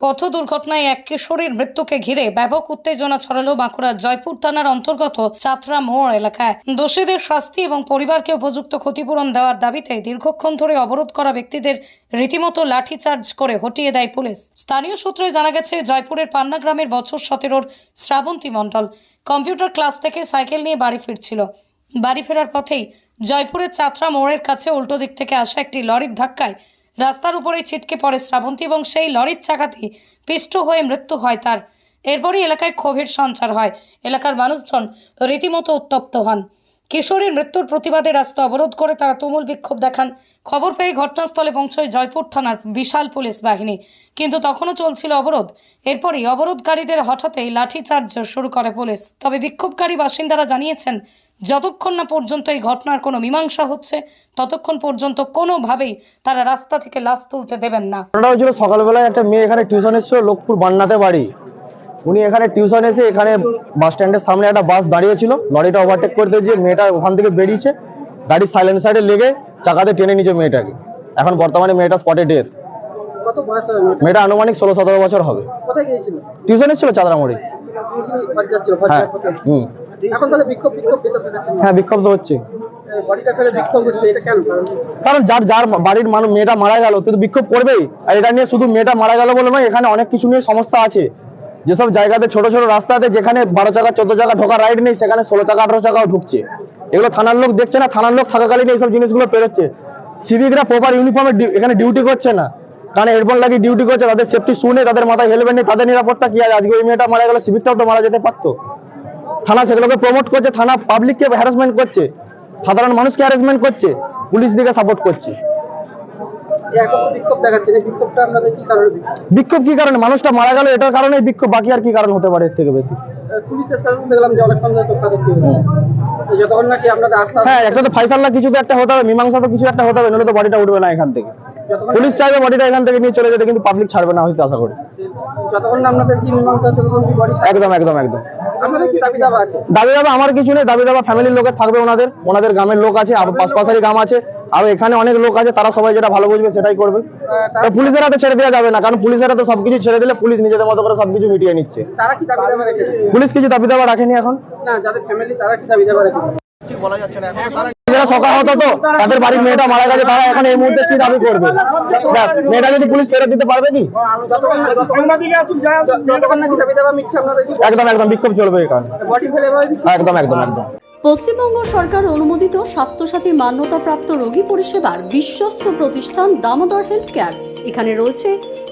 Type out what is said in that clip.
পথ দুর্ঘটনায় এক কিশোরীর মৃত্যুকে ঘিরে ব্যাপক উত্তেজনা ছড়ালো বাঁকুড়ার জয়পুর থানার অন্তর্গত চাতরা মোড় এলাকায়। দোষীদের শাস্তি এবং পরিবারকে উপযুক্ত ক্ষতিপূরণ দেওয়ার দাবিতে দীর্ঘক্ষণ ধরে অবরোধ করা ব্যক্তিদের রীতিমতো লাঠিচার্জ করে হটিয়ে দেয় পুলিশ। স্থানীয় সূত্রে জানা গেছে, জয়পুরের পান্না গ্রামের বছর সতেরোর শ্রাবন্তী মণ্ডল কম্পিউটার ক্লাস থেকে সাইকেল নিয়ে বাড়ি ফিরছিল। বাড়ি ফেরার পথেই জয়পুরের চাতরা মোড়ের কাছে উল্টো দিক থেকে আসা একটি লরির ধাক্কায় রাস্তার উপরেই ছিটকে পড়ে শ্রাবন্তী এবং সেই লরির চাকাতেই পিষ্ট হয়ে মৃত্যু হয় তার। এরপরই এলাকায় ক্ষোভের সঞ্চার হয়। এলাকার মানুষজন রীতিমতো উত্তপ্ত হন। কিশোরীর মৃত্যুর প্রতিবাদে রাস্তা অবরোধ করে তারা তুমুল বিক্ষোভ দেখান। খবর পেয়ে ঘটনাস্থলে পৌঁছয় জয়পুর থানার বিশাল পুলিশ বাহিনী। কিন্তু তখনও চলছিল অবরোধ। এরপরই অবরোধকারীদের হঠাৎই লাঠিচার্জ শুরু করে পুলিশ। তবে বিক্ষোভকারী বাসিন্দারা জানিয়েছেন যতক্ষণ না পর্যন্ত এই ঘটনার কোনো মীমাংসা হচ্ছে ততক্ষণ পর্যন্ত কোনোভাবেই তারা রাস্তা থেকে লাশ তুলতে দেবেন না। ঘটনাটা হয়েছিল সকালবেলায় একটা মেয়ে এখানে টিউশন এসেছিল লোকপুর বান্নাতে বাড়ি। উনি এখানে টিউশন এসে এখানে বাস স্ট্যান্ডের সামনে একটা বাস দাঁড়িয়েছিল লরিটা ওভারটেক করতে গিয়ে মেয়েটা ওখান থেকে বেরিয়েছে গাড়ির সাইলেন্সারে লেগে চাকাতে টেনে নিচে মেয়েটাকে। এখন বর্তমানে মেয়েটা স্পটে ডেথ? মেয়েটা আনুমানিক ষোলো সতেরো বছর হবে। টিউশন এসেছিল চাঁদরামুড়ি। হ্যাঁ হুম। এখন তাহলে বিক্ষোভ বিক্ষোভ হ্যাঁ বিক্ষোভ তো হচ্ছে। কারণ যার যার বাড়ির মানুষ মেয়েটা মারা গেল তো বিক্ষোভ করবেই। আর এটা নিয়ে শুধু মেয়েটা মারা গেল বলে নয় এখানে অনেক কিছু নিয়ে সমস্যা আছে। যেসব জায়গাতে ছোট ছোট রাস্তাতে যেখানে বারো চাকা চোদ্দ চাকা ঢোকার রাইড নেই সেখানে ষোলো চাকা আঠারো চাকাও ঢুকছে। এগুলো থানার লোক দেখছে না থানার লোক থাকাকালীন এইসব জিনিসগুলো পেরোচ্ছে। সিভিকরা প্রপার ইউনিফর্মে এখানে ডিউটি করছে না। কারণ এরপর লাগিয়ে ডিউটি করছে তাদের সেফটি শুনে তাদের মাথায় হেলমেট নেই তাদের নিরাপত্তা কি আছে? আজকে ওই মেয়েটা মারা গেল সিভিকটাও তো মারা যেতে পারতো। থানা সেগুলোকে প্রমোট করছে থানা পাবলিককে হ্যারাসমেন্ট করছে সাধারণ মানুষকে হ্যারাসমেন্ট করছে পুলিশ দিকে সাপোর্ট করছে। বিক্ষোভ কি কারণে মানুষটা মারা গেল এটার কারণে বিক্ষোভ বাকি আর কি কারণ হতে পারে এর থেকে বেশি? হ্যাঁ একটা তো ফাইসাল্লা কিছু তো একটা হতে হবে মীমাংসা তো কিছু একটা হতে হবে নইলে তো বডিটা উঠবে না এখান থেকে। পুলিশ চাইবে বডিটা এখান থেকে নিয়ে চলে যেতে কিন্তু পাবলিক ছাড়বে না হয়তো আশা করি। যতক্ষণ আপনাদের কি মীমাংসা হচ্ছে ততক্ষণ কি বডি একদম একদম একদম। আপনাদের কি দাবি দাবা আছে? দাবি দাবা আমার কিছু নেই দাবি দাবা ফ্যামিলির লোকের থাকবে ওনাদের ওনাদের গ্রামের লোক আছে আর পাশপাশারি গ্রাম আছে আর এখানে অনেক লোক আছে তারা সবাই যেটা ভালো বুঝবে সেটাই করবে। পুলিশের হাতে ছেড়ে দেওয়া যাবে না কারণ পুলিশের হাতে সবকিছু ছেড়ে দিলে পুলিশ নিজেদের মতো করে সবকিছু মিটিয়ে নিচ্ছে। তারা কি দাবি দাবা পুলিশ কিছু দাবি দাবা রাখেনি এখন? না যাদের ফ্যামিলি তারা কি দাবি দাবা রেখেছে? যারা সকাল হতো তো, তাদের বাড়ির মেয়েটা মারা গেছে, তারা এখন এই মুহূর্তে কি দাবি করবে? মেয়েটা যদি পুলিশ ফেরত দিতে পারবে কি? একদম একদম, বিক্ষোভ চলবে এখানে? একদম একদম একদম। পশ্চিমবঙ্গ সরকার অনুমোদিত স্বাস্থ্যসাথী মান্যতাপ্রাপ্ত রোগী পরিষেবার বিশ্বস্ত প্রতিষ্ঠান দামোদর হেলথ কেয়ার। এখানে রয়েছে